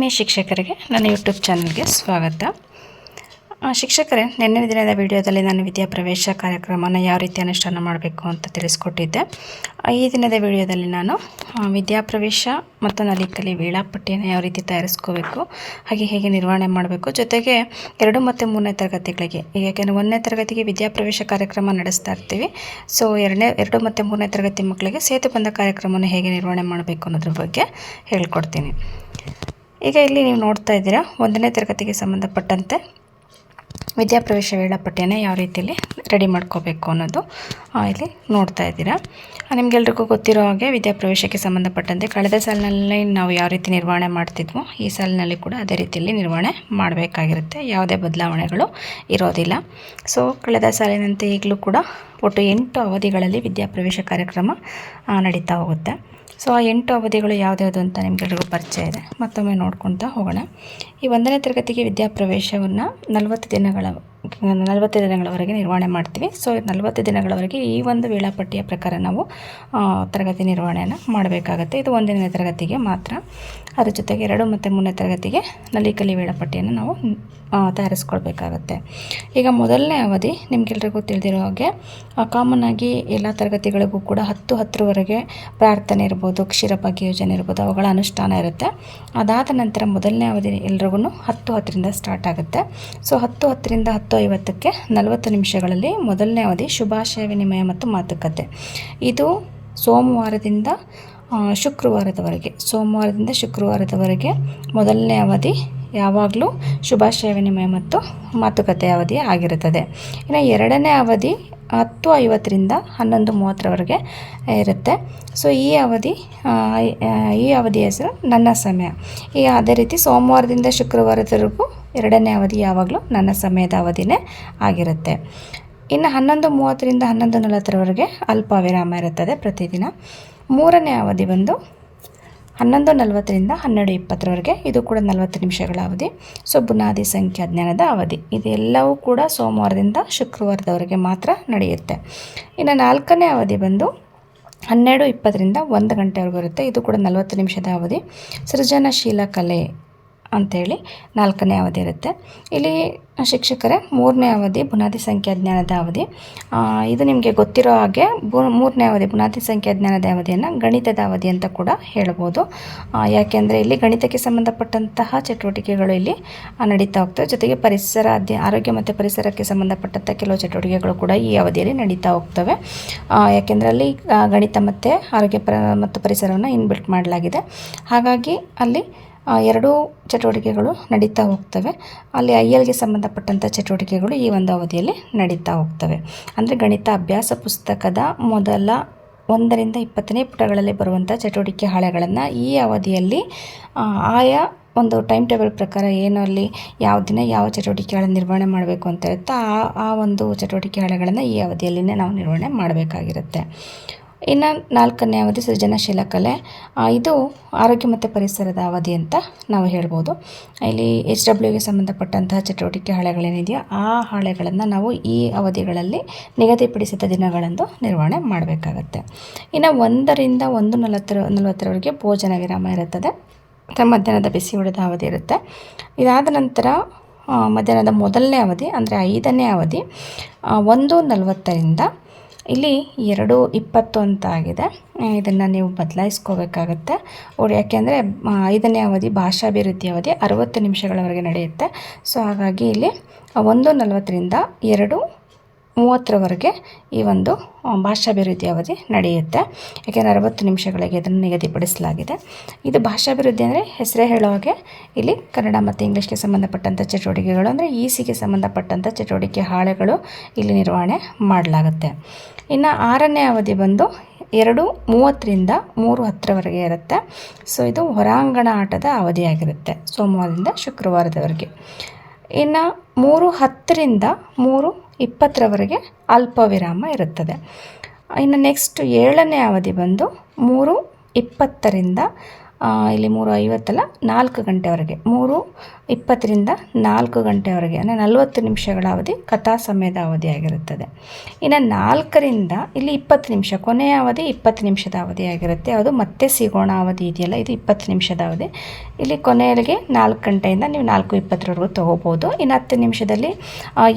ಆತ್ಮೀಯ ಶಿಕ್ಷಕರಿಗೆ ನನ್ನ ಯೂಟ್ಯೂಬ್ ಚಾನಲ್ಗೆ ಸ್ವಾಗತ. ಶಿಕ್ಷಕರೇ, ನಿನ್ನೆ ದಿನದ ವಿಡಿಯೋದಲ್ಲಿ ನಾನು ವಿದ್ಯಾಪ್ರವೇಶ ಕಾರ್ಯಕ್ರಮನ ಯಾವ ರೀತಿ ಅನುಷ್ಠಾನ ಮಾಡಬೇಕು ಅಂತ ತಿಳಿಸ್ಕೊಟ್ಟಿದ್ದೆ. ಈ ದಿನದ ವಿಡಿಯೋದಲ್ಲಿ ನಾನು ವಿದ್ಯಾಪ್ರವೇಶ ಮತ್ತು ನಲಿಕಲಿ ವೇಳಾಪಟ್ಟಿಯನ್ನು ಯಾವ ರೀತಿ ತಯಾರಿಸ್ಕೋಬೇಕು, ಹಾಗೆ ಹೇಗೆ ನಿರ್ವಹಣೆ ಮಾಡಬೇಕು, ಜೊತೆಗೆ ಎರಡು ಮತ್ತು ಮೂರನೇ ತರಗತಿಗಳಿಗೆ, ಯಾಕೆಂದರೆ ಒಂದನೇ ತರಗತಿಗೆ ವಿದ್ಯಾಪ್ರವೇಶ ಕಾರ್ಯಕ್ರಮ ನಡೆಸ್ತಾ ಇರ್ತೀವಿ. ಸೊ ಎರಡನೇ, ಎರಡು ಮತ್ತು ಮೂರನೇ ತರಗತಿ ಮಕ್ಕಳಿಗೆ ಸೇತು ಬಂದ ಕಾರ್ಯಕ್ರಮವನ್ನು ಹೇಗೆ ನಿರ್ವಹಣೆ ಮಾಡಬೇಕು ಅನ್ನೋದ್ರ ಬಗ್ಗೆ ಹೇಳ್ಕೊಡ್ತೀನಿ. ಈಗ ಇಲ್ಲಿ ನೀವು ನೋಡ್ತಾ ಇದ್ದೀರಾ ಒಂದನೇ ತರಗತಿಗೆ ಸಂಬಂಧಪಟ್ಟಂತೆ ವಿದ್ಯಾಪ್ರವೇಶ ವೇಳಾಪಟ್ಟಿಯನ್ನು ಯಾವ ರೀತಿಯಲ್ಲಿ ರೆಡಿ ಮಾಡ್ಕೋಬೇಕು ಅನ್ನೋದು ಇಲ್ಲಿ ನೋಡ್ತಾ ಇದ್ದೀರಾ. ನಿಮಗೆಲ್ರಿಗೂ ಗೊತ್ತಿರೋ ಹಾಗೆ ವಿದ್ಯಾಪ್ರವೇಶಕ್ಕೆ ಸಂಬಂಧಪಟ್ಟಂತೆ ಕಳೆದ ಸಾಲಿನಲ್ಲಿ ನಾವು ಯಾವ ರೀತಿ ನಿರ್ವಹಣೆ ಮಾಡ್ತಿದ್ವೋ ಈ ಸಾಲಿನಲ್ಲಿ ಕೂಡ ಅದೇ ರೀತಿಯಲ್ಲಿ ನಿರ್ವಹಣೆ ಮಾಡಬೇಕಾಗಿರುತ್ತೆ. ಯಾವುದೇ ಬದಲಾವಣೆಗಳು ಇರೋದಿಲ್ಲ. ಸೊ ಕಳೆದ ಸಾಲಿನಂತೆ ಈಗಲೂ ಕೂಡ ಒಟ್ಟು ಎಂಟು ಅವಧಿಗಳಲ್ಲಿ ವಿದ್ಯಾಪ್ರವೇಶ ಕಾರ್ಯಕ್ರಮ ನಡೀತಾ ಹೋಗುತ್ತೆ. ಸೊ ಆ ಎಂಟು ಅವಧಿಗಳು ಯಾವುದ್ಯಾವುದು ಅಂತ ನಿಮಗೆಲ್ಲರಿಗೂ ಪರಿಚಯ ಇದೆ. ಮತ್ತೊಮ್ಮೆ ನೋಡ್ಕೊತಾ ಹೋಗೋಣ. ಈ ಒಂದನೇ ತರಗತಿಗೆ ವಿದ್ಯಾಪ್ರವೇಶವನ್ನು ನಲವತ್ತು ದಿನಗಳ ನಲವತ್ತು ದಿನಗಳವರೆಗೆ ನಿರ್ವಹಣೆ ಮಾಡ್ತೀವಿ. ಸೊ ನಲವತ್ತು ದಿನಗಳವರೆಗೆ ಈ ಒಂದು ವೇಳಾಪಟ್ಟಿಯ ಪ್ರಕಾರ ನಾವು ತರಗತಿ ನಿರ್ವಹಣೆಯನ್ನು ಮಾಡಬೇಕಾಗತ್ತೆ. ಇದು ಒಂದನೇ ತರಗತಿಗೆ ಮಾತ್ರ. ಅದ್ರ ಜೊತೆಗೆ ಎರಡು ಮತ್ತು ಮೂರನೇ ತರಗತಿಗೆ ನಲಿಕಲಿ ವೇಳಾಪಟ್ಟಿಯನ್ನು ನಾವು ತಯಾರಿಸ್ಕೊಳ್ಬೇಕಾಗತ್ತೆ. ಈಗ ಮೊದಲನೇ ಅವಧಿ ನಿಮಗೆಲ್ರಿಗೂ ತಿಳಿದಿರೋ ಹಾಗೆ ಕಾಮನ್ ಆಗಿ ಎಲ್ಲ ತರಗತಿಗಳಿಗೂ ಕೂಡ ಹತ್ತು ಹತ್ತರವರೆಗೆ ಪ್ರಾರ್ಥನೆ ಇರ್ಬೋದು ಕ್ಷೀರಭಾಗ್ಯ ಯೋಜನೆ ಇರ್ಬೋದು, ಅವುಗಳ ಅನುಷ್ಠಾನ ಇರುತ್ತೆ. ಅದಾದ ನಂತರ ಮೊದಲನೇ ಅವಧಿ ಎಲ್ರಿಗೂ ಹತ್ತು ಹತ್ತರಿಂದ ಸ್ಟಾರ್ಟ್ ಆಗುತ್ತೆ. ಸೊ ಹತ್ತು ಹತ್ತರಿಂದ ಹತ್ತು ಐವತ್ತಕ್ಕೆ ನಲವತ್ತು ನಿಮಿಷಗಳಲ್ಲಿ ಮೊದಲನೇ ಅವಧಿ ಶುಭಾಶಯ, ವಿನಿಮಯ ಮತ್ತು ಮಾತುಕತೆ. ಇದು ಸೋಮವಾರದಿಂದ ಶುಕ್ರವಾರದವರೆಗೆ. ಸೋಮವಾರದಿಂದ ಶುಕ್ರವಾರದವರೆಗೆ ಮೊದಲನೇ ಅವಧಿ ಯಾವಾಗಲೂ ಶುಭಾಶಯ, ವಿನಿಮಯ ಮತ್ತು ಮಾತುಕತೆ ಅವಧಿ ಆಗಿರುತ್ತದೆ. ಇನ್ನು ಎರಡನೇ ಅವಧಿ ಹತ್ತು ಐವತ್ತರಿಂದ ಹನ್ನೊಂದು ಮೂವತ್ತರವರೆಗೆ ಇರುತ್ತೆ. ಸೊ ಈ ಅವಧಿ ಈ ಅವಧಿ ಹೆಸರು ನನ್ನ ಸಮಯ. ಈ ಅದೇ ರೀತಿ ಸೋಮವಾರದಿಂದ ಶುಕ್ರವಾರದವರೆಗೂ ಎರಡನೇ ಅವಧಿ ಯಾವಾಗಲೂ ನನ್ನ ಸಮಯದ ಅವಧಿನೇ ಆಗಿರುತ್ತೆ. ಇನ್ನು ಹನ್ನೊಂದು ಮೂವತ್ತರಿಂದ ಹನ್ನೊಂದು ನಲವತ್ತರವರೆಗೆ ಅಲ್ಪ ವಿರಾಮ ಇರುತ್ತದೆ ಪ್ರತಿದಿನ. ಮೂರನೇ ಅವಧಿ ಬಂದು ಹನ್ನೊಂದು ನಲವತ್ತರಿಂದ ಹನ್ನೆರಡು ಇಪ್ಪತ್ತರವರೆಗೆ. ಇದು ಕೂಡ ನಲವತ್ತು ನಿಮಿಷಗಳ ಅವಧಿ. ಸೊ ಬುನಾದಿ ಸಂಖ್ಯಾ ಜ್ಞಾನದ ಅವಧಿ. ಇದೆಲ್ಲವೂ ಕೂಡ ಸೋಮವಾರದಿಂದ ಶುಕ್ರವಾರದವರೆಗೆ ಮಾತ್ರ ನಡೆಯುತ್ತೆ. ಇನ್ನು ನಾಲ್ಕನೇ ಅವಧಿ ಬಂದು ಹನ್ನೆರಡು ಇಪ್ಪತ್ತರಿಂದ ಒಂದು ಗಂಟೆವರೆಗೂ ಇರುತ್ತೆ. ಇದು ಕೂಡ ನಲವತ್ತು ನಿಮಿಷದ ಅವಧಿ. ಸೃಜನಶೀಲ ಕಲೆ ಅಂಥೇಳಿ ನಾಲ್ಕನೇ ಅವಧಿ ಇರುತ್ತೆ. ಇಲ್ಲಿ ಶಿಕ್ಷಕರೇ ಮೂರನೇ ಅವಧಿ ಬುನಾದಿ ಸಂಖ್ಯಾಜ್ಞಾನದ ಅವಧಿ. ಆ, ಇದು ನಿಮಗೆ ಗೊತ್ತಿರೋ ಹಾಗೆ ಮೂರನೇ ಅವಧಿ ಬುನಾದಿ ಸಂಖ್ಯಾಜ್ಞಾನದ ಅವಧಿಯನ್ನು ಗಣಿತದ ಅವಧಿ ಅಂತ ಕೂಡ ಹೇಳ್ಬೋದು. ಯಾಕೆಂದರೆ ಇಲ್ಲಿ ಗಣಿತಕ್ಕೆ ಸಂಬಂಧಪಟ್ಟಂತಹ ಚಟುವಟಿಕೆಗಳು ಇಲ್ಲಿ ನಡೀತಾ ಹೋಗ್ತವೆ. ಜೊತೆಗೆ ಪರಿಸರ ಅಧ್ಯ ಆರೋಗ್ಯ ಮತ್ತು ಪರಿಸರಕ್ಕೆ ಸಂಬಂಧಪಟ್ಟಂಥ ಕೆಲವು ಚಟುವಟಿಕೆಗಳು ಕೂಡ ಈ ಅವಧಿಯಲ್ಲಿ ನಡೀತಾ ಹೋಗ್ತವೆ. ಯಾಕೆಂದರೆ ಅಲ್ಲಿ ಗಣಿತ ಮತ್ತು ಆರೋಗ್ಯ ಪರ ಮತ್ತು ಪರಿಸರವನ್ನು ಇನ್ಬಿಲ್ಟ್ ಮಾಡಲಾಗಿದೆ. ಹಾಗಾಗಿ ಅಲ್ಲಿ ಎರಡೂ ಚಟುವಟಿಕೆಗಳು ನಡೀತಾ ಹೋಗ್ತವೆ. ಅಲ್ಲಿ ಐ ಎಲ್ಗೆ ಸಂಬಂಧಪಟ್ಟಂಥ ಚಟುವಟಿಕೆಗಳು ಈ ಒಂದು ಅವಧಿಯಲ್ಲಿ ನಡೀತಾ ಹೋಗ್ತವೆ. ಅಂದರೆ ಗಣಿತ ಅಭ್ಯಾಸ ಪುಸ್ತಕದ ಮೊದಲ ಒಂದರಿಂದ ಇಪ್ಪತ್ತನೇ ಪುಟಗಳಲ್ಲಿ ಬರುವಂಥ ಚಟುವಟಿಕೆ ಹಾಳೆಗಳನ್ನು ಈ ಅವಧಿಯಲ್ಲಿ ಆಯಾ ಒಂದು ಟೈಮ್ ಟೇಬಲ್ ಪ್ರಕಾರ ಏನು ಅಲ್ಲಿ ಯಾವ ದಿನ ಯಾವ ಚಟುವಟಿಕೆಗಳನ್ನು ನಿರ್ವಹಣೆ ಮಾಡಬೇಕು ಅಂತ ಇರುತ್ತೋ ಆ ಆ ಒಂದು ಚಟುವಟಿಕೆ ಹಾಳೆಗಳನ್ನು ಈ ಅವಧಿಯಲ್ಲಿನೇ ನಾವು ನಿರ್ವಹಣೆ ಮಾಡಬೇಕಾಗಿರುತ್ತೆ. ಇನ್ನು ನಾಲ್ಕನೇ ಅವಧಿ ಸೃಜನಶೀಲ ಕಲೆ. ಇದು ಆರೋಗ್ಯ ಮತ್ತು ಪರಿಸರದ ಅವಧಿ ಅಂತ ನಾವು ಹೇಳ್ಬೋದು. ಇಲ್ಲಿ ಎಚ್ ಡಬ್ಲ್ಯೂಗೆ ಸಂಬಂಧಪಟ್ಟಂತಹ ಚಟುವಟಿಕೆ ಹಾಳೆಗಳೇನಿದೆಯೋ ಆ ಹಾಳೆಗಳನ್ನು ನಾವು ಈ ಅವಧಿಗಳಲ್ಲಿ ನಿಗದಿಪಡಿಸಿದ ದಿನಗಳಂದು ನಿರ್ವಹಣೆ ಮಾಡಬೇಕಾಗತ್ತೆ. ಇನ್ನು ಒಂದರಿಂದ ಒಂದು ನಲವತ್ತರ, ನಲವತ್ತರವರೆಗೆ ಭೋಜನ ವಿರಾಮ ಇರುತ್ತದೆ. ಮಧ್ಯಾಹ್ನದ ಬಿಸಿ ಹೊಡೆದ ಅವಧಿ ಇರುತ್ತೆ. ಇದಾದ ನಂತರ ಮಧ್ಯಾಹ್ನದ ಮೊದಲನೇ ಅವಧಿ ಅಂದರೆ ಐದನೇ ಅವಧಿ ಒಂದು ನಲವತ್ತರಿಂದ ಇಲ್ಲಿ ಎರಡು ಇಪ್ಪತ್ತು ಅಂತ ಆಗಿದೆ ಇದನ್ನು ನೀವು ಬದಲಾಯಿಸ್ಕೋಬೇಕಾಗತ್ತೆ. ಯಾಕೆಂದರೆ ಐದನೇ ಅವಧಿ, ಭಾಷಾಭಿವೃದ್ಧಿ ಅವಧಿ ಅರುವತ್ತು ನಿಮಿಷಗಳವರೆಗೆ ನಡೆಯುತ್ತೆ. ಸೊ, ಹಾಗಾಗಿ ಇಲ್ಲಿ ಒಂದು ನಲವತ್ತರಿಂದ ಎರಡು ಮೂವತ್ತರವರೆಗೆ ಈ ಒಂದು ಭಾಷಾಭಿವೃದ್ಧಿ ಅವಧಿ ನಡೆಯುತ್ತೆ. ಯಾಕೆಂದರೆ ಅರವತ್ತು ನಿಮಿಷಗಳಿಗೆ ಇದನ್ನು ನಿಗದಿಪಡಿಸಲಾಗಿದೆ. ಇದು ಭಾಷಾಭಿವೃದ್ಧಿ ಅಂದರೆ ಹೆಸರೇ ಹೇಳೋ ಹಾಗೆ ಇಲ್ಲಿ ಕನ್ನಡ ಮತ್ತು ಇಂಗ್ಲೀಷ್ಗೆ ಸಂಬಂಧಪಟ್ಟಂಥ ಚಟುವಟಿಕೆಗಳು, ಅಂದರೆ ಇ ಸಿಗೆ ಸಂಬಂಧಪಟ್ಟಂಥ ಚಟುವಟಿಕೆ ಹಾಳೆಗಳು ಇಲ್ಲಿ ನಿರ್ವಹಣೆ ಮಾಡಲಾಗುತ್ತೆ. ಇನ್ನು ಆರನೇ ಅವಧಿ ಬಂದು ಎರಡು ಮೂವತ್ತರಿಂದ ಮೂರು ಹತ್ತರವರೆಗೆ ಇರುತ್ತೆ. ಸೊ ಇದು ಹೊರಾಂಗಣ ಆಟದ ಅವಧಿಯಾಗಿರುತ್ತೆ ಸೋಮವಾರದಿಂದ ಶುಕ್ರವಾರದವರೆಗೆ. ಇನ್ನು ಮೂರು ಹತ್ತರಿಂದ ಮೂರು ಇಪ್ಪತ್ತರವರೆಗೆ ಅಲ್ಪ ವಿರಾಮ ಇರುತ್ತದೆ. ಇನ್ನು ನೆಕ್ಸ್ಟ್ ಏಳನೇ ಅವಧಿ ಬಂದು ಮೂರು ಇಪ್ಪತ್ತರಿಂದ ಇಲ್ಲಿ ಮೂರು ಐವತ್ತಲ್ಲ, ನಾಲ್ಕು ಗಂಟೆವರೆಗೆ. ಮೂರು ಇಪ್ಪತ್ತರಿಂದ ನಾಲ್ಕು ಗಂಟೆವರೆಗೆ, ಅಂದರೆ ನಲವತ್ತು ನಿಮಿಷಗಳ ಅವಧಿ ಕಥಾ ಸಮಯದ ಅವಧಿಯಾಗಿರುತ್ತದೆ ಇನ್ನು ನಾಲ್ಕರಿಂದ ಇಲ್ಲಿ ಇಪ್ಪತ್ತು ನಿಮಿಷ, ಕೊನೆಯ ಅವಧಿ ಇಪ್ಪತ್ತು ನಿಮಿಷದ ಅವಧಿಯಾಗಿರುತ್ತೆ ಅದು ಮತ್ತೆ ಸಿಗೋಣ ಅವಧಿ ಇದೆಯಲ್ಲ, ಇದು ಇಪ್ಪತ್ತು ನಿಮಿಷದ ಅವಧಿ. ಇಲ್ಲಿ ಕೊನೆಯಲ್ಲಿಗೆ ನಾಲ್ಕು ಗಂಟೆಯಿಂದ ನೀವು ನಾಲ್ಕು ಇಪ್ಪತ್ತರವರೆಗೂ ತೊಗೋಬೋದು. ಇನ್ನು ಹತ್ತು ನಿಮಿಷದಲ್ಲಿ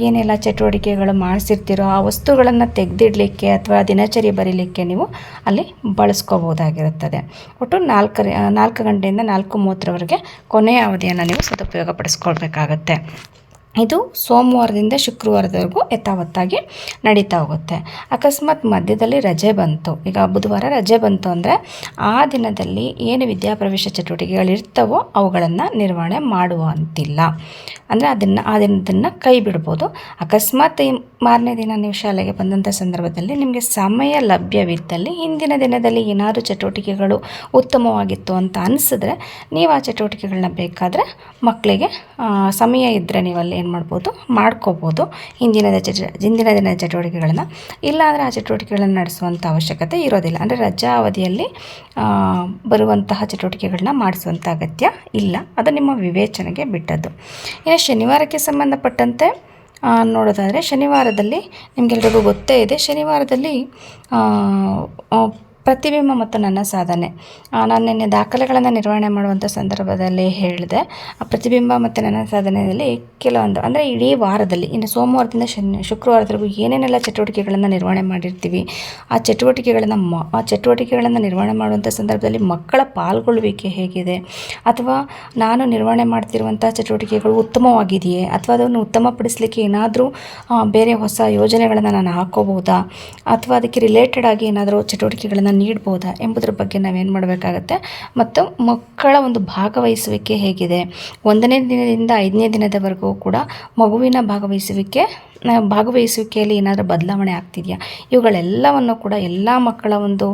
ಏನೆಲ್ಲ ಚಟುವಟಿಕೆಗಳು ಮಾಡಿಸಿರ್ತೀರೋ, ಆ ವಸ್ತುಗಳನ್ನು ತೆಗೆದಿಡಲಿಕ್ಕೆ ಅಥವಾ ದಿನಚರಿ ಬರೀಲಿಕ್ಕೆ ನೀವು ಅಲ್ಲಿ ಬಳಸ್ಕೋಬೋದಾಗಿರುತ್ತದೆ. ಒಟ್ಟು ನಾಲ್ಕರ, ನಾಲ್ಕು ಗಂಟೆಯಿಂದ ನಾಲ್ಕು ಮೂವತ್ತರವರೆಗೆ ಕೊನೆಯ ಅವಧಿಯನ್ನು ನೀವು ಸದುಪಯೋಗ ಪಡಿಸ್ಕೊಳ್ಬೇಕಾಗತ್ತೆ ಇದು ಸೋಮವಾರದಿಂದ ಶುಕ್ರವಾರದವರೆಗೂ ಯಥಾವತ್ತಾಗಿ ನಡೀತಾ ಹೋಗುತ್ತೆ. ಅಕಸ್ಮಾತ್ ಮಧ್ಯದಲ್ಲಿ ರಜೆ ಬಂತು. ಈಗ ಬುಧವಾರ ರಜೆ ಬಂತು ಅಂದರೆ ಆ ದಿನದಲ್ಲಿ ಏನು ವಿದ್ಯಾಪ್ರವೇಶ ಚಟುವಟಿಕೆಗಳಿರ್ತವೋ ಅವುಗಳನ್ನು ನಿರ್ವಹಣೆ ಮಾಡುವಂತಿಲ್ಲ. ಅಂದರೆ ಅದನ್ನು, ಆ ದಿನದನ್ನು ಕೈ ಬಿಡ್ಬೋದು. ಅಕಸ್ಮಾತ್ ಈ ಮಾರನೇ ದಿನ ನೀವು ಶಾಲೆಗೆ ಬಂದಂಥ ಸಂದರ್ಭದಲ್ಲಿ ನಿಮಗೆ ಸಮಯ ಲಭ್ಯವಿದ್ದಲ್ಲಿ ಹಿಂದಿನ ದಿನದಲ್ಲಿ ಏನಾದರೂ ಚಟುವಟಿಕೆಗಳು ಉತ್ತಮವಾಗಿತ್ತು ಅಂತ ಅನಿಸಿದ್ರೆ ನೀವು ಆ ಚಟುವಟಿಕೆಗಳನ್ನ ಬೇಕಾದರೆ ಮಕ್ಕಳಿಗೆ ಸಮಯ ಇದ್ದರೆ ನೀವು ಅಲ್ಲಿ ಏನು ಮಾಡ್ಬೋದು? ಮಾಡ್ಕೋಬೋದು. ಹಿಂದಿನ ಚಟ ಹಿಂದಿನ ದಿನದ ಚಟುವಟಿಕೆಗಳನ್ನು. ಇಲ್ಲಾಂದರೆ ಆ ಚಟುವಟಿಕೆಗಳನ್ನು ನಡೆಸುವಂಥ ಅವಶ್ಯಕತೆ ಇರೋದಿಲ್ಲ. ಅಂದರೆ ರಜಾ ಅವಧಿಯಲ್ಲಿ ಬರುವಂತಹ ಚಟುವಟಿಕೆಗಳನ್ನ ಮಾಡಿಸುವಂಥ ಅಗತ್ಯ ಇಲ್ಲ. ಅದು ನಿಮ್ಮ ವಿವೇಚನೆಗೆ ಬಿಟ್ಟದ್ದು. ಇನ್ನು ಶನಿವಾರಕ್ಕೆ ಸಂಬಂಧಪಟ್ಟಂತೆ ನೋಡೋದಾದರೆ ಶನಿವಾರದಲ್ಲಿ ನಿಮಗೆಲ್ರಿಗೂ ಗೊತ್ತೇ ಇದೆ. ಶನಿವಾರದಲ್ಲಿ ಪ್ರತಿಬಿಂಬ ಮತ್ತು ನನ್ನ ಸಾಧನೆ. ನಾನು ನಿನ್ನೆ ದಾಖಲೆಗಳನ್ನು ನಿರ್ವಹಣೆ ಮಾಡುವಂಥ ಸಂದರ್ಭದಲ್ಲಿ ಹೇಳಿದೆ. ಆ ಪ್ರತಿಬಿಂಬ ಮತ್ತು ನನ್ನ ಸಾಧನೆಯಲ್ಲಿ ಕೆಲವೊಂದು, ಅಂದರೆ ಇಡೀ ವಾರದಲ್ಲಿ, ಇನ್ನು ಸೋಮವಾರದಿಂದ ಶನಿ, ಶುಕ್ರವಾರದವರೆಗೂ ಏನೇನೆಲ್ಲ ಚಟುವಟಿಕೆಗಳನ್ನು ನಿರ್ವಹಣೆ ಮಾಡಿರ್ತೀವಿ, ಆ ಚಟುವಟಿಕೆಗಳನ್ನು ಮ, ಆ ಚಟುವಟಿಕೆಗಳನ್ನು ನಿರ್ವಹಣೆ ಮಾಡುವಂಥ ಸಂದರ್ಭದಲ್ಲಿ ಮಕ್ಕಳ ಪಾಲ್ಗೊಳ್ಳುವಿಕೆ ಹೇಗಿದೆ? ಅಥವಾ ನಾನು ನಿರ್ವಹಣೆ ಮಾಡ್ತಿರುವಂಥ ಚಟುವಟಿಕೆಗಳು ಉತ್ತಮವಾಗಿದೆಯೇ? ಅಥವಾ ಅದನ್ನು ಉತ್ತಮಪಡಿಸಲಿಕ್ಕೆ ಏನಾದರೂ ಬೇರೆ ಹೊಸ ಯೋಜನೆಗಳನ್ನು ನಾನು ಹಾಕೋಬಹುದಾ? ಅಥವಾ ಅದಕ್ಕೆ ರಿಲೇಟೆಡ್ ಆಗಿ ಏನಾದರೂ ಚಟುವಟಿಕೆಗಳನ್ನು ನೀಡ್ಬೋದಾ ಎಂಬುದರ ಬಗ್ಗೆ ನಾವೇನು ಮಾಡಬೇಕಾಗತ್ತೆ? ಮತ್ತು ಮಕ್ಕಳ ಒಂದು ಭಾಗವಹಿಸುವಿಕೆ ಹೇಗಿದೆ? ಒಂದನೇ ದಿನದಿಂದ ಐದನೇ ದಿನದವರೆಗೂ ಕೂಡ ಮಗುವಿನ ಭಾಗವಹಿಸುವಿಕೆ ಭಾಗವಹಿಸುವಿಕೆಯಲ್ಲಿ ಏನಾದರೂ ಬದಲಾವಣೆ ಆಗ್ತಿದೆಯಾ? ಇವುಗಳೆಲ್ಲವನ್ನು ಕೂಡ ಎಲ್ಲ ಮಕ್ಕಳ ಒಂದು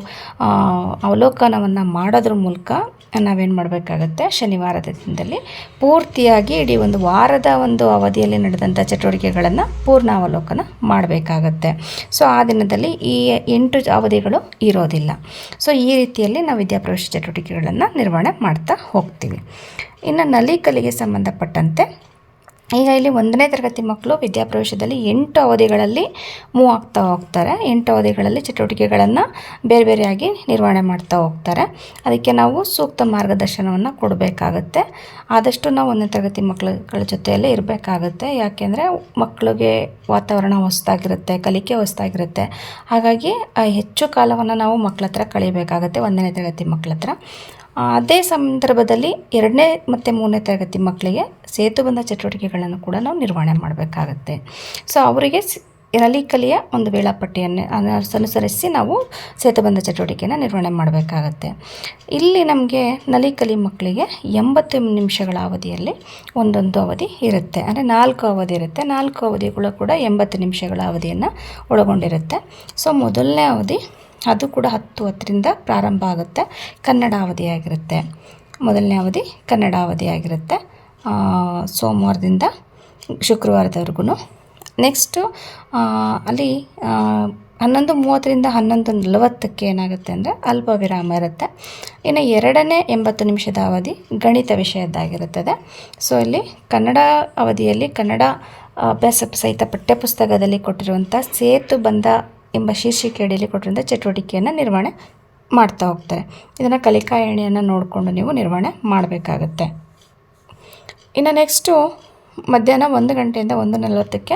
ಅವಲೋಕನವನ್ನು ಮಾಡೋದ್ರ ಮೂಲಕ ನಾವೇನು ಮಾಡಬೇಕಾಗತ್ತೆ? ಶನಿವಾರದ ದಿನದಲ್ಲಿ ಪೂರ್ತಿಯಾಗಿ ಇಡೀ ಒಂದು ವಾರದ ಒಂದು ಅವಧಿಯಲ್ಲಿ ನಡೆದಂಥ ಚಟುವಟಿಕೆಗಳನ್ನು ಪೂರ್ಣ ಅವಲೋಕನ ಮಾಡಬೇಕಾಗತ್ತೆ. ಸೊ ಆ ದಿನದಲ್ಲಿ ಈ ಎಂಟು ಅವಧಿಗಳು ಇರೋದಿಲ್ಲ. ಸೊ ಈ ರೀತಿಯಲ್ಲಿ ನಾವು ವಿದ್ಯಾಪ್ರವೇಶ ಚಟುವಟಿಕೆಗಳನ್ನು ನಿರ್ವಹಣೆ ಮಾಡ್ತಾ ಹೋಗ್ತೀವಿ. ಇನ್ನು ನಲಿಕಲಿಗೆ ಸಂಬಂಧಪಟ್ಟಂತೆ ಈಗ ಇಲ್ಲಿ ಒಂದನೇ ತರಗತಿ ಮಕ್ಕಳು ವಿದ್ಯಾಪ್ರವೇಶದಲ್ಲಿ ಎಂಟು ಅವಧಿಗಳಲ್ಲಿ ಮೂವ್ ಆಗ್ತಾ ಹೋಗ್ತಾರೆ. ಎಂಟು ಅವಧಿಗಳಲ್ಲಿ ಚಟುವಟಿಕೆಗಳನ್ನು ಬೇರೆ ಬೇರೆಯಾಗಿ ನಿರ್ವಹಣೆ ಮಾಡ್ತಾ ಹೋಗ್ತಾರೆ. ಅದಕ್ಕೆ ನಾವು ಸೂಕ್ತ ಮಾರ್ಗದರ್ಶನವನ್ನು ಕೊಡಬೇಕಾಗತ್ತೆ. ಆದಷ್ಟು ನಾವು ಒಂದನೇ ತರಗತಿ ಮಕ್ಕಳುಗಳ ಜೊತೆಯಲ್ಲಿ ಇರಬೇಕಾಗತ್ತೆ. ಯಾಕೆಂದರೆ ಮಕ್ಕಳಿಗೆ ವಾತಾವರಣ ಹೊಸದಾಗಿರುತ್ತೆ, ಕಲಿಕೆ ಹೊಸದಾಗಿರುತ್ತೆ. ಹಾಗಾಗಿ ಹೆಚ್ಚು ಕಾಲವನ್ನು ನಾವು ಮಕ್ಕಳ ಹತ್ರ ಕಳಿಬೇಕಾಗತ್ತೆ ಒಂದನೇ ತರಗತಿ ಮಕ್ಕಳ ಹತ್ರ ಅದೇ ಸಂದರ್ಭದಲ್ಲಿ ಎರಡನೇ ಮತ್ತು ಮೂರನೇ ತರಗತಿ ಮಕ್ಕಳಿಗೆ ಸೇತುಬಂಧ ಚಟುವಟಿಕೆಗಳನ್ನು ಕೂಡ ನಾವು ನಿರ್ವಹಣೆ ಮಾಡಬೇಕಾಗತ್ತೆ. ಸೊ ಅವರಿಗೆ ಇರಲಿ ನಲಿಕಲಿಯ ಒಂದು ವೇಳಾಪಟ್ಟಿಯನ್ನು ಅನು- ಅನುಸರಿಸಿ ನಾವು ಸೇತುಬಂಧ ಚಟುವಟಿಕೆಯನ್ನು ನಿರ್ವಹಣೆ ಮಾಡಬೇಕಾಗತ್ತೆ. ಇಲ್ಲಿ ನಮಗೆ ನಲಿಕಲಿ ಮಕ್ಕಳಿಗೆ ಎಂಬತ್ತು ನಿಮಿಷಗಳ ಅವಧಿಯಲ್ಲಿ ಒಂದೊಂದು ಅವಧಿ ಇರುತ್ತೆ. ಅಂದರೆ ನಾಲ್ಕು ಅವಧಿ ಇರುತ್ತೆ. ನಾಲ್ಕು ಅವಧಿಗಳು ಕೂಡ ಎಂಬತ್ತು ನಿಮಿಷಗಳ ಅವಧಿಯನ್ನು ಒಳಗೊಂಡಿರುತ್ತೆ. ಸೊ ಮೊದಲನೇ ಅವಧಿ ಅದು ಕೂಡ ಹತ್ತು ಹತ್ತರಿಂದ ಪ್ರಾರಂಭ ಆಗುತ್ತೆ. ಕನ್ನಡ ಅವಧಿಯಾಗಿರುತ್ತೆ ಮೊದಲನೇ ಅವಧಿ ಕನ್ನಡ ಅವಧಿಯಾಗಿರುತ್ತೆ ಸೋಮವಾರದಿಂದ ಶುಕ್ರವಾರದವರೆಗೂ ನೆಕ್ಸ್ಟು ಅಲ್ಲಿ ಹನ್ನೊಂದು ಮೂವತ್ತರಿಂದ ಹನ್ನೊಂದು ನಲವತ್ತಕ್ಕೆ ಏನಾಗುತ್ತೆ ಅಂದರೆ ಅಲ್ಪ ವಿರಾಮ ಇರುತ್ತೆ. ಇನ್ನು ಎರಡನೇ ಎಂಬತ್ತು ನಿಮಿಷದ ಅವಧಿ ಗಣಿತ ವಿಷಯದ್ದಾಗಿರುತ್ತದೆ. ಸೊ ಇಲ್ಲಿ ಕನ್ನಡ ಅವಧಿಯಲ್ಲಿ ಕನ್ನಡ ಅಭ್ಯಾಸ ಸಹಿತ ಪಠ್ಯಪುಸ್ತಕದಲ್ಲಿ ಕೊಟ್ಟಿರುವಂಥ ಸೇತು ಬಂಧ ಎಂಬ ಶೀರ್ಷಿಕೆ ಅಡಿಯಲ್ಲಿ ಕೊಟ್ಟಿರುವಂಥ ಚಟುವಟಿಕೆಯನ್ನು ನಿರ್ವಹಣೆ ಮಾಡ್ತಾ ಹೋಗ್ತಾರೆ. ಇದನ್ನು ಕಲಿಕಾ ಎಣೆಯನ್ನು ನೋಡಿಕೊಂಡು ನೀವು ನಿರ್ವಹಣೆ ಮಾಡಬೇಕಾಗತ್ತೆ. ಇನ್ನು ನೆಕ್ಸ್ಟು ಮಧ್ಯಾಹ್ನ ಒಂದು ಗಂಟೆಯಿಂದ ಒಂದು ನಲವತ್ತಕ್ಕೆ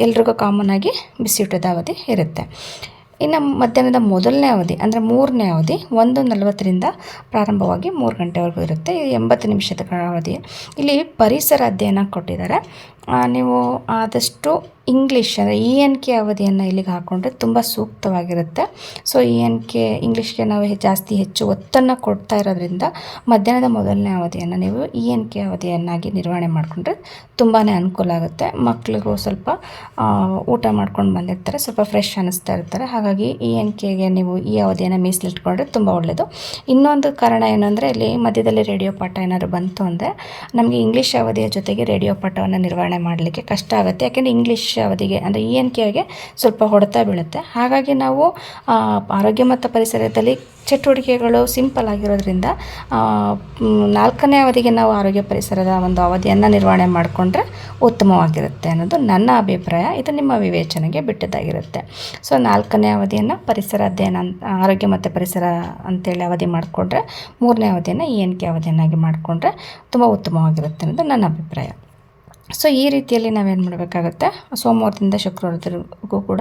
ಎಲ್ರಿಗೂ ಕಾಮನ್ ಆಗಿ ಬಿಸಿಯೂಟದ ಅವಧಿ ಇರುತ್ತೆ. ಇನ್ನು ಮಧ್ಯಾಹ್ನದ ಮೊದಲನೇ ಅವಧಿ ಅಂದರೆ ಮೂರನೇ ಅವಧಿ ಒಂದು ನಲವತ್ತರಿಂದ ಪ್ರಾರಂಭವಾಗಿ ಮೂರು ಗಂಟೆವರೆಗೂ ಇರುತ್ತೆ. ಇದು ಎಂಬತ್ತು ನಿಮಿಷದ ಅವಧಿ. ಇಲ್ಲಿ ಪರಿಸರ ಅಧ್ಯಯನ ಕೊಟ್ಟಿದ್ದಾರೆ. ನೀವು ಆದಷ್ಟು ಇಂಗ್ಲೀಷ್ ಅಂದರೆ ಇ ಎನ್ ಕೆ ಅವಧಿಯನ್ನು ಇಲ್ಲಿಗೆ ಹಾಕ್ಕೊಂಡ್ರೆ ತುಂಬ ಸೂಕ್ತವಾಗಿರುತ್ತೆ. ಸೊ ಇ ಎನ್ ಕೆ ಇಂಗ್ಲೀಷ್ಗೆ ನಾವು ಜಾಸ್ತಿ ಹೆಚ್ಚು ಒತ್ತನ್ನು ಕೊಡ್ತಾ ಇರೋದ್ರಿಂದ ಮಧ್ಯಾಹ್ನದ ಮೊದಲನೇ ಅವಧಿಯನ್ನು ನೀವು ಇ ಎನ್ ಕೆ ಅವಧಿಯನ್ನಾಗಿ ನಿರ್ವಹಣೆ ಮಾಡಿಕೊಂಡ್ರೆ ತುಂಬಾ ಅನುಕೂಲ ಆಗುತ್ತೆ. ಮಕ್ಕಳಿಗೂ ಸ್ವಲ್ಪ ಊಟ ಮಾಡ್ಕೊಂಡು ಬಂದಿರ್ತಾರೆ, ಸ್ವಲ್ಪ ಫ್ರೆಶ್ ಅನ್ನಿಸ್ತಾ ಇರ್ತಾರೆ. ಹಾಗಾಗಿ ಇ ಎನ್ ಕೆಗೆ ನೀವು ಈ ಅವಧಿಯನ್ನು ಮೀಸಲಿಟ್ಕೊಂಡ್ರೆ ತುಂಬ ಒಳ್ಳೆಯದು ಇನ್ನೊಂದು ಕಾರಣ ಏನಂದರೆ ಇಲ್ಲಿ ಮಧ್ಯದಲ್ಲಿ ರೇಡಿಯೋ ಪಾಠ ಏನಾದರೂ ಬಂತು ಅಂದರೆ ನಮಗೆ ಇಂಗ್ಲೀಷ್ ಅವಧಿಯ ಜೊತೆಗೆ ರೇಡಿಯೋ ಪಾಠವನ್ನು ನಿರ್ವಹಣೆ ಮಾಡಲಿಕ್ಕೆ ಕಷ್ಟ ಆಗುತ್ತೆ. ಯಾಕೆಂದರೆ ಇಂಗ್ಲೀಷ್ ಪರೀಕ್ಷೆ ಅವಧಿಗೆ, ಅಂದರೆ ಇ ಎನ್ ಕೆಗೆ ಸ್ವಲ್ಪ ಹೊಡೆತ ಬೀಳುತ್ತೆ. ಹಾಗಾಗಿ ನಾವು ಆರೋಗ್ಯ ಮತ್ತು ಪರಿಸರದಲ್ಲಿ ಚಟುವಟಿಕೆಗಳು ಸಿಂಪಲ್ ಆಗಿರೋದ್ರಿಂದ ನಾಲ್ಕನೇ ಅವಧಿಗೆ ನಾವು ಆರೋಗ್ಯ ಪರಿಸರದ ಒಂದು ಅವಧಿಯನ್ನು ನಿರ್ವಹಣೆ ಮಾಡಿಕೊಂಡ್ರೆ ಉತ್ತಮವಾಗಿರುತ್ತೆ ಅನ್ನೋದು ನನ್ನ ಅಭಿಪ್ರಾಯ. ಇದು ನಿಮ್ಮ ವಿವೇಚನೆಗೆ ಬಿಟ್ಟದ್ದಾಗಿರುತ್ತೆ. ಸೊ, ನಾಲ್ಕನೇ ಅವಧಿಯನ್ನು ಪರಿಸರ ಅಧ್ಯಯನ ಆರೋಗ್ಯ ಮತ್ತು ಪರಿಸರ ಅಂತೇಳಿ ಅವಧಿ ಮಾಡಿಕೊಂಡ್ರೆ, ಮೂರನೇ ಅವಧಿಯನ್ನು ಇ ಎನ್ ಕೆ ಅವಧಿಯನ್ನಾಗಿ ಮಾಡಿಕೊಂಡ್ರೆ ತುಂಬ ಉತ್ತಮವಾಗಿರುತ್ತೆ ಅನ್ನೋದು ನನ್ನ ಅಭಿಪ್ರಾಯ. ಸೊ ಈ ರೀತಿಯಲ್ಲಿ ನಾವೇನು ಮಾಡಬೇಕಾಗತ್ತೆ? ಸೋಮವಾರದಿಂದ ಶುಕ್ರವಾರದವರೆಗೂ ಕೂಡ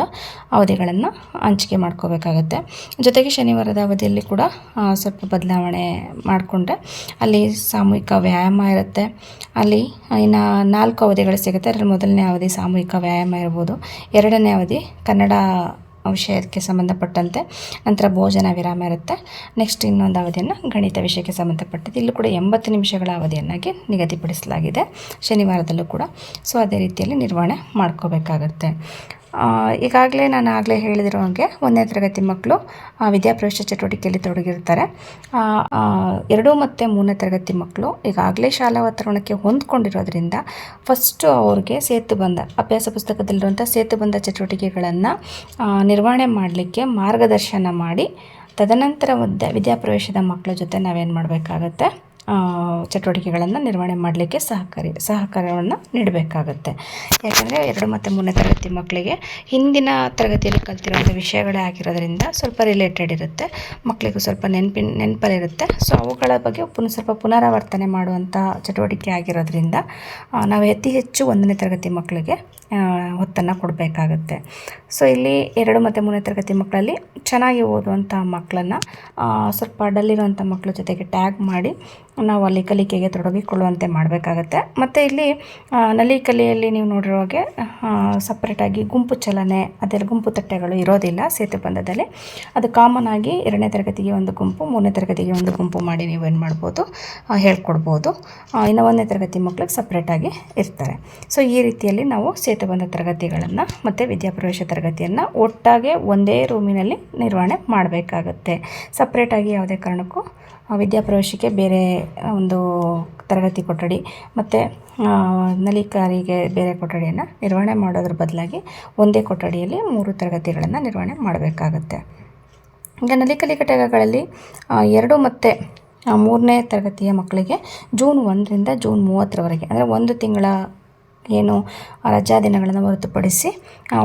ಅವಧಿಗಳನ್ನು ಹಂಚಿಕೆ ಮಾಡ್ಕೋಬೇಕಾಗತ್ತೆ. ಜೊತೆಗೆ ಶನಿವಾರದ ಅವಧಿಯಲ್ಲಿ ಕೂಡ ಸ್ವಲ್ಪ ಬದಲಾವಣೆ ಮಾಡಿಕೊಂಡ್ರೆ ಅಲ್ಲಿ ಸಾಮೂಹಿಕ ವ್ಯಾಯಾಮ ಇರುತ್ತೆ. ಅಲ್ಲಿ ಇನ್ನು ನಾಲ್ಕು ಅವಧಿಗಳು ಸಿಗುತ್ತೆ. ಅದರಲ್ಲಿ ಮೊದಲನೇ ಅವಧಿ ಸಾಮೂಹಿಕ ವ್ಯಾಯಾಮ ಇರ್ಬೋದು. ಎರಡನೇ ಅವಧಿ ಕನ್ನಡ ವಿಷಯಕ್ಕೆ ಸಂಬಂಧಪಟ್ಟಂತೆ, ನಂತರ ಭೋಜನ ವಿರಾಮ ಇರುತ್ತೆ. ನೆಕ್ಸ್ಟ್ ಇನ್ನೊಂದು ಅವಧಿಯನ್ನು ಗಣಿತ ವಿಷಯಕ್ಕೆ ಸಂಬಂಧಪಟ್ಟದ್ದು. ಇಲ್ಲೂ ಕೂಡ ಎಂಬತ್ತು ನಿಮಿಷಗಳ ಅವಧಿಯನ್ನಾಗಿ ನಿಗದಿಪಡಿಸಲಾಗಿದೆ. ಶನಿವಾರದಲ್ಲೂ ಕೂಡ. ಸೊ ಅದೇ ರೀತಿಯಲ್ಲಿ ನಿರ್ವಹಣೆ ಮಾಡ್ಕೋಬೇಕಾಗತ್ತೆ. ಈಗಾಗಲೇ ನಾನು ಆಗಲೇ ಹೇಳಿದಿರೋ ಹಾಗೆ ಒಂದನೇ ತರಗತಿ ಮಕ್ಕಳು ವಿದ್ಯಾಪ್ರವೇಶ ಚಟುವಟಿಕೆಯಲ್ಲಿ ತೊಡಗಿರ್ತಾರೆ. ಎರಡು ಮತ್ತು ಮೂರನೇ ತರಗತಿ ಮಕ್ಕಳು ಈಗಾಗಲೇ ಶಾಲಾ ವಾತಾವರಣಕ್ಕೆ ಹೊಂದ್ಕೊಂಡಿರೋದ್ರಿಂದ ಫಸ್ಟು ಅವ್ರಿಗೆ ಸೇತುಬಂಧ ಅಭ್ಯಾಸ ಪುಸ್ತಕದಲ್ಲಿರುವಂಥ ಸೇತುಬಂಧ ಚಟುವಟಿಕೆಗಳನ್ನು ನಿರ್ವಹಣೆ ಮಾಡಲಿಕ್ಕೆ ಮಾರ್ಗದರ್ಶನ ಮಾಡಿ, ತದನಂತರ ವಿದ್ಯಾ ವಿದ್ಯಾಪ್ರವೇಶದ ಮಕ್ಕಳ ಜೊತೆ ನಾವೇನು ಮಾಡಬೇಕಾಗತ್ತೆ? ಚಟುವಟಿಕೆಗಳನ್ನು ನಿರ್ವಹಣೆ ಮಾಡಲಿಕ್ಕೆ ಸಹಕಾರಿ, ಸಹಕಾರವನ್ನು ನೀಡಬೇಕಾಗುತ್ತೆ. ಯಾಕೆಂದರೆ ಎರಡು ಮತ್ತು ಮೂರನೇ ತರಗತಿ ಮಕ್ಕಳಿಗೆ ಹಿಂದಿನ ತರಗತಿಯಲ್ಲಿ ಕಲ್ತಿರುವಂಥ ವಿಷಯಗಳೇ ಆಗಿರೋದ್ರಿಂದ ಸ್ವಲ್ಪ ರಿಲೇಟೆಡ್ ಇರುತ್ತೆ. ಮಕ್ಕಳಿಗೂ ಸ್ವಲ್ಪ ನೆನಪಿನ, ನೆನಪಲ್ಲಿರುತ್ತೆ. ಸೊ ಅವುಗಳ ಬಗ್ಗೆ ಪುನಃ, ಸ್ವಲ್ಪ ಪುನರಾವರ್ತನೆ ಮಾಡುವಂಥ ಚಟುವಟಿಕೆ ಆಗಿರೋದ್ರಿಂದ ನಾವು ಅತಿ ಹೆಚ್ಚು ಒಂದನೇ ತರಗತಿ ಮಕ್ಕಳಿಗೆ ಒತ್ತನ್ನು ಕೊಡಬೇಕಾಗುತ್ತೆ. ಸೊ ಇಲ್ಲಿ ಎರಡು ಮತ್ತು ಮೂರನೇ ತರಗತಿ ಮಕ್ಕಳಲ್ಲಿ ಚೆನ್ನಾಗಿ ಓದುವಂಥ ಮಕ್ಕಳನ್ನು ಸ್ವಲ್ಪ ಡಲ್ಲಿರುವಂಥ ಮಕ್ಕಳ ಜೊತೆಗೆ ಟ್ಯಾಗ್ ಮಾಡಿ ನಾವು ಅಲ್ಲಿ ಕಲಿಕೆಗೆ ತೊಡಗಿಕೊಳ್ಳುವಂತೆ ಮಾಡಬೇಕಾಗತ್ತೆ. ಮತ್ತು ಇಲ್ಲಿ ನಲಿ ಕಲಿಯಲ್ಲಿ ನೀವು ನೋಡಿರೋ ಹಾಗೆ ಸಪ್ರೇಟಾಗಿ ಗುಂಪು ಚಲನೆ ಅದೆಲ್ಲ ಗುಂಪು ತಟ್ಟೆಗಳು ಇರೋದಿಲ್ಲ ಸೇತುಬಂಧದಲ್ಲಿ ಅದು ಕಾಮನ್ ಆಗಿ ಎರಡನೇ ತರಗತಿಗೆ ಒಂದು ಗುಂಪು, ಮೂರನೇ ತರಗತಿಗೆ ಒಂದು ಗುಂಪು ಮಾಡಿ ನೀವು ಏನು ಮಾಡ್ಬೋದು ಹೇಳ್ಕೊಡ್ಬೋದು. ಇನ್ನು ಒಂದನೇ ತರಗತಿ ಮಕ್ಳಿಗೆ ಸಪ್ರೇಟಾಗಿ ಇರ್ತಾರೆ. ಸೊ ಈ ರೀತಿಯಲ್ಲಿ ನಾವು ಸೇತುಬಂಧ ತರಗತಿಗಳನ್ನು ಮತ್ತು ವಿದ್ಯಾಪ್ರವೇಶ ತರಗತಿಯನ್ನು ಒಟ್ಟಾಗೆ ಒಂದೇ ರೂಮಿನಲ್ಲಿ ನಿರ್ವಹಣೆ ಮಾಡಬೇಕಾಗುತ್ತೆ. ಸಪ್ರೇಟಾಗಿ ಯಾವುದೇ ಕಾರಣಕ್ಕೂ ವಿದ್ಯಾಪ್ರವೇಶಕ್ಕೆ ಬೇರೆ ಒಂದು ತರಗತಿ ಕೊಠಡಿ ಮತ್ತು ನಲಿಕಾರಿಗೆ ಬೇರೆ ಕೊಠಡಿಯನ್ನು ನಿರ್ವಹಣೆ ಮಾಡೋದ್ರ ಬದಲಾಗಿ ಒಂದೇ ಕೊಠಡಿಯಲ್ಲಿ ಮೂರು ತರಗತಿಗಳನ್ನು ನಿರ್ವಹಣೆ ಮಾಡಬೇಕಾಗತ್ತೆ. ಈಗ ನಲಿಕಲಿ ಘಟಕಗಳಲ್ಲಿ ಎರಡು ಮತ್ತು ಮೂರನೇ ತರಗತಿಯ ಮಕ್ಕಳಿಗೆ ಜೂನ್ ಒಂದರಿಂದ ಜೂನ್ ಮೂವತ್ತರವರೆಗೆ, ಅಂದರೆ ಒಂದು ತಿಂಗಳ ಏನು ರಜಾ ದಿನಗಳನ್ನು ಹೊರತುಪಡಿಸಿ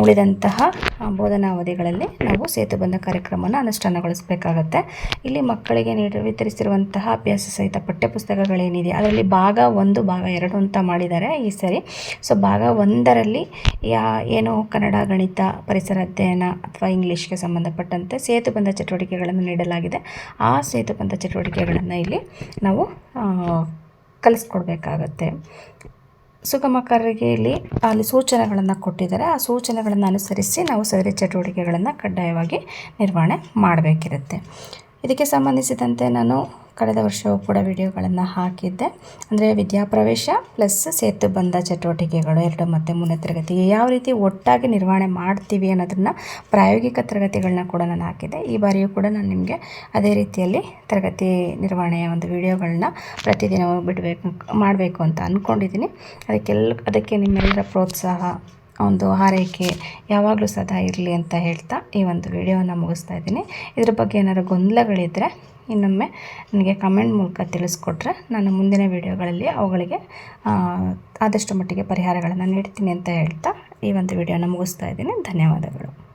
ಉಳಿದಂತಹ ಆ, ಬೋಧನಾ ಅವಧಿಗಳಲ್ಲಿ ನಾವು ಸೇತುಬಂಧ ಕಾರ್ಯಕ್ರಮವನ್ನು ಅನುಷ್ಠಾನಗೊಳಿಸಬೇಕಾಗತ್ತೆ. ಇಲ್ಲಿ ಮಕ್ಕಳಿಗೆ ನೀಡಿ ವಿತರಿಸಿರುವಂತಹ ಅಭ್ಯಾಸ ಸಹಿತ ಪಠ್ಯಪುಸ್ತಕಗಳೇನಿದೆ ಅದರಲ್ಲಿ ಭಾಗ ಒಂದು ಭಾಗ ಎರಡು ಅಂತ ಮಾಡಿದ್ದಾರೆ ಈ ಸರಿ. ಸೊ ಭಾಗ ಒಂದರಲ್ಲಿ ಯಾ ಏನು ಕನ್ನಡ ಗಣಿತ ಪರಿಸರ ಅಧ್ಯಯನ ಅಥವಾ ಇಂಗ್ಲೀಷ್ಗೆ ಸಂಬಂಧಪಟ್ಟಂತೆ ಸೇತುಬಂಧ ಚಟುವಟಿಕೆಗಳನ್ನು ನೀಡಲಾಗಿದೆ. ಆ ಸೇತುಬಂಧ ಚಟುವಟಿಕೆಗಳನ್ನು ಇಲ್ಲಿ ನಾವು ಕಲಿಸ್ಕೊಡ್ಬೇಕಾಗತ್ತೆ. ಸುಗಮಕಾರರಿಗೆ ಇಲ್ಲಿ ಅಲ್ಲಿ ಸೂಚನೆಗಳನ್ನು ಕೊಟ್ಟಿದ್ದಾರೆ. ಆ ಸೂಚನೆಗಳನ್ನು ಅನುಸರಿಸಿ ನಾವು ಸದರಿ ಚಟುವಟಿಕೆಗಳನ್ನು ಕಡ್ಡಾಯವಾಗಿ ನಿರ್ವಹಣೆ ಮಾಡಬೇಕಿರುತ್ತೆ. ಇದಕ್ಕೆ ಸಂಬಂಧಿಸಿದಂತೆ ನಾನು ಕಳೆದ ವರ್ಷವೂ ಕೂಡ ವಿಡಿಯೋಗಳನ್ನು ಹಾಕಿದ್ದೆ. ಅಂದರೆ ವಿದ್ಯಾಪ್ರವೇಶ ಪ್ಲಸ್ ಸೇತುಬಂಧ ಚಟುವಟಿಕೆಗಳು ಎರಡು ಮತ್ತು ಮೂರನೇ ತರಗತಿಗೆ ಯಾವ ರೀತಿ ಒಟ್ಟಾಗಿ ನಿರ್ವಹಣೆ ಮಾಡ್ತೀವಿ ಅನ್ನೋದನ್ನು ಪ್ರಾಯೋಗಿಕ ತರಗತಿಗಳನ್ನ ಕೂಡ ನಾನು ಹಾಕಿದ್ದೆ. ಈ ಬಾರಿಯೂ ಕೂಡ ನಾನು ನಿಮಗೆ ಅದೇ ರೀತಿಯಲ್ಲಿ ತರಗತಿ ನಿರ್ವಹಣೆಯ ಒಂದು ವಿಡಿಯೋಗಳನ್ನ ಪ್ರತಿದಿನ ಬಿಡಬೇಕು, ಮಾಡಬೇಕು ಅಂತ ಅಂದ್ಕೊಂಡಿದ್ದೀನಿ ಅದಕ್ಕೆಲ್ಲ ಅದಕ್ಕೆ ನಿಮ್ಮೆಲ್ಲರ ಪ್ರೋತ್ಸಾಹ ಒಂದು ಹಾರೈಕೆ ಯಾವಾಗಲೂ ಸದಾ ಇರಲಿ ಅಂತ ಹೇಳ್ತಾ ಈ ಒಂದು ವಿಡಿಯೋವನ್ನು ಮುಗಿಸ್ತಾ ಇದ್ದೀನಿ. ಇದ್ರ ಬಗ್ಗೆ ಏನಾದರೂ ಗೊಂದಲಗಳಿದ್ದರೆ ಇನ್ನೊಮ್ಮೆ ನನಗೆ ಕಮೆಂಟ್ ಮೂಲಕ ತಿಳಿಸ್ಕೊಟ್ರೆ ನಾನು ಮುಂದಿನ ವಿಡಿಯೋಗಳಲ್ಲಿ ಅವುಗಳಿಗೆ ಆದಷ್ಟು ಮಟ್ಟಿಗೆ ಪರಿಹಾರಗಳನ್ನು ನೀಡ್ತೀನಿ ಅಂತ ಹೇಳ್ತಾ ಈ ಒಂದು ವಿಡಿಯೋನ ಮುಗಿಸ್ತಾ ಇದ್ದೀನಿ. ಧನ್ಯವಾದಗಳು.